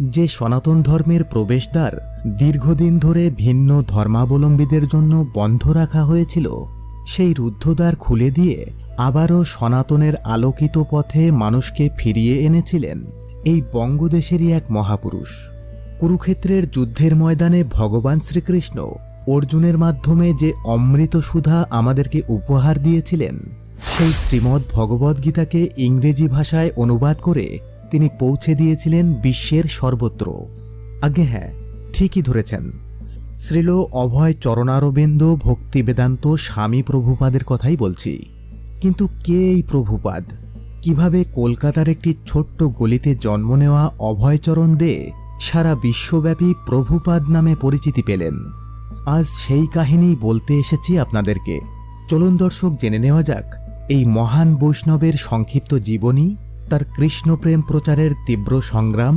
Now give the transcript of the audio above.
যে সনাতন ধর্মের প্রবেশদ্বার দীর্ঘদিন ধরে ভিন্ন ধর্মাবলম্বীদের জন্য বন্ধ রাখা হয়েছিল, সেই রুদ্ধদ্বার খুলে দিয়ে আবারও সনাতনের আলোকিত পথে মানুষকে ফিরিয়ে এনেছিলেন এই বঙ্গদেশেরই এক মহাপুরুষ। কুরুক্ষেত্রের যুদ্ধের ময়দানে ভগবান শ্রীকৃষ্ণ অর্জুনের মাধ্যমে যে অমৃত সুধা আমাদেরকে উপহার দিয়েছিলেন, সেই শ্রীমদ্ ভগবদ্গীতাকে ইংরেজি ভাষায় অনুবাদ করে তিনি পৌঁছে দিয়েছিলেন বিশ্বের সর্বত্র। আগে হ্যাঁ ঠিকই ধরেছেন। শ্রীল অভয় চরণারবিন্দ ভক্তি বেদান্ত স্বামী প্রভুপাদের কথাই বলছি। কিন্তু কে এই প্রভুপাদ? কীভাবে কলকাতার একটি ছোট্ট গলিতে জন্ম নেওয়া অভয়চরণ দে সারা বিশ্বব্যাপী প্রভুপাদ নামে পরিচিতি পেলেন? আজ সেই কাহিনী বলতে এসেছি আপনাদেরকে। চলুন দর্শক, জেনে নেওয়া যাক এই মহান বৈষ্ণবের সংক্ষিপ্ত জীবনী তার কৃষ্ণপ্রেম প্রচারের তীব্র সংগ্রাম